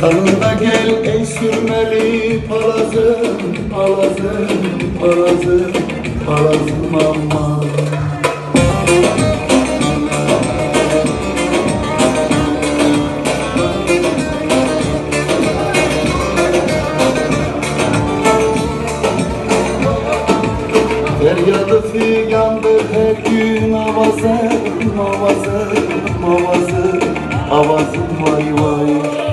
Salında gel ey sürmeli palazım Palazım, palazım, palazım aman Feryadı figandır her gün avazım, avazım, avazım, avazım vay vay.